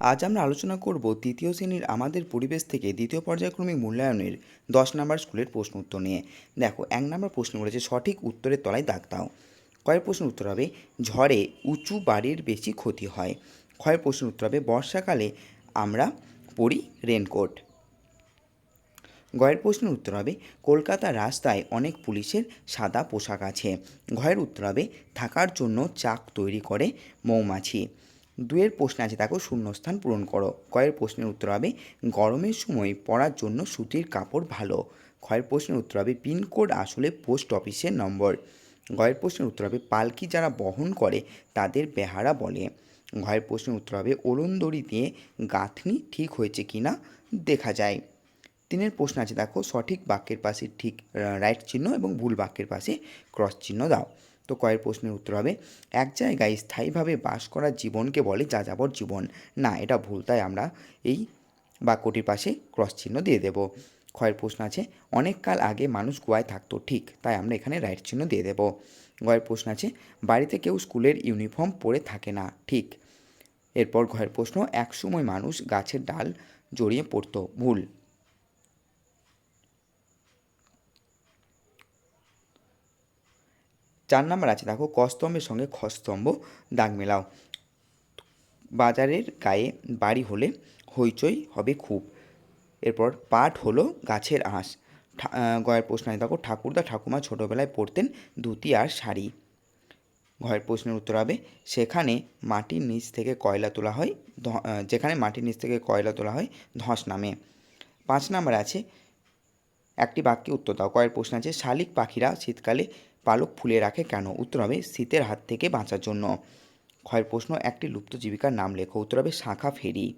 আজ আমরা আলোচনা করব তৃতীয় শ্রেণির আমাদের পরিবেশ থেকে দ্বিতীয় পর্যায়ক্রমিক মূল্যায়নের দশ নম্বর স্কুলের প্রশ্ন উত্তর নিয়ে। দেখো, এক নম্বর প্রশ্ন বলেছে, সঠিক উত্তরের তলায় দাগ দাও। কয়ের প্রশ্নের উত্তর হবে, ঝড়ে উঁচু বাড়ির বেশি ক্ষতি হয়। ক্ষয়ের প্রশ্ন উত্তর হবে, বর্ষাকালে আমরা পরি রেনকোট। গয়ের প্রশ্নের উত্তর হবে, কলকাতার রাস্তায় অনেক পুলিশের সাদা পোশাক আছে। ঘয়ের উত্তর হবে, থাকার জন্য চাক তৈরি করে মৌমাছি। দুয়ের প্রশ্ন আছে দেখো শূন্যস্থান পূরণ করো। কয়ের প্রশ্নের উত্তর হবে, গরমের সময় পরার জন্য সুতির কাপড় ভালো। ক্ষয়ের প্রশ্নের উত্তর হবে, পিনকোড আসলে পোস্ট অফিসের নম্বর। গয়ের প্রশ্নের উত্তর হবে, পালকি যারা বহন করে তাদের বেহারা বলে। ঘয়ের প্রশ্নের উত্তর হবে ওলন দড়ি দিয়ে গাঁথনি ঠিক হয়েছে কি না দেখা যায়। তিনের প্রশ্ন আছে, দেখো, সঠিক বাক্যের পাশে ঠিক রাইট চিহ্ন এবং ভুল বাক্যের পাশে ক্রস চিহ্ন দাও। তো কয়ের প্রশ্নের উত্তর হবে, এক জায়গায় স্থায়ীভাবে বাস করার জীবনকে বলে যাযাবর জীবন। না, এটা ভুল, তাই আমরা এই বাক্যটির পাশে ক্রস চিহ্ন দিয়ে দেব। ক্ষয়ের প্রশ্ন আছে, অনেক কাল আগে মানুষ গোয়ায় থাকতো, ঠিক, তাই আমরা এখানে রাইট চিহ্ন দিয়ে দেব। গয়ের প্রশ্ন আছে, বাড়িতে কেউ স্কুলের ইউনিফর্ম পরে থাকে না, ঠিক। এরপর ঘয়ের প্রশ্ন একসময় মানুষ গাছের ডাল জড়িয়ে পড়তো, ভুল। চার নাম্বার আছে, দেখো, কস্তম্ভের সঙ্গে খস্তম্ভ, দাগ মেলাও। বাজারের গায়ে বাড়ি হলে হইচই হবে খুব। এরপর পাট হলো গাছের আঁশ। গয়ের প্রশ্ন আছে, দেখো, ঠাকুরদা ঠাকুমা ছোটোবেলায় পরতেন ধুতি আর শাড়ি। ঘরের প্রশ্নের উত্তর হবে, সেখানে মাটির নিচ থেকে কয়লা তোলা হয় যেখানে মাটির নিচ থেকে কয়লা তোলা হয়, ধস নামে। পাঁচ নাম্বার আছে, একটি বাক্যে উত্তর দাও কয়ের প্রশ্ন আছে, শালিক পাখিরা শীতকালে পালক ফুলে রাখে কেন? উত্তর হবে, শীতের হাত থেকে বাঁচার জন্য। ক্ষয়ের প্রশ্ন, একটি লুপ্ত জীবিকার নাম লেখো। উত্তর হবে, শাঁখা ফেরি।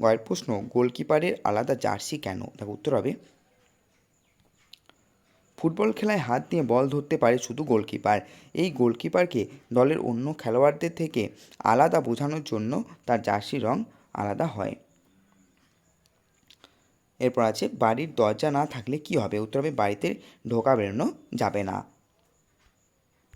গয়ের প্রশ্ন, গোলকিপারের আলাদা জার্সি কেন? দেখো উত্তর হবে, ফুটবল খেলায় হাত দিয়ে বল ধরতে পারে শুধু গোলকিপার। এই গোলকিপারকে দলের অন্য খেলোয়াড়দের থেকে আলাদা বোঝানোর জন্য তার জার্সি রং আলাদা হয়। এরপর আছে, বাড়ির দরজা না থাকলে কি হবে? উত্তর হবে, বাড়িতে ঢোকা বেরোনো যাবে না।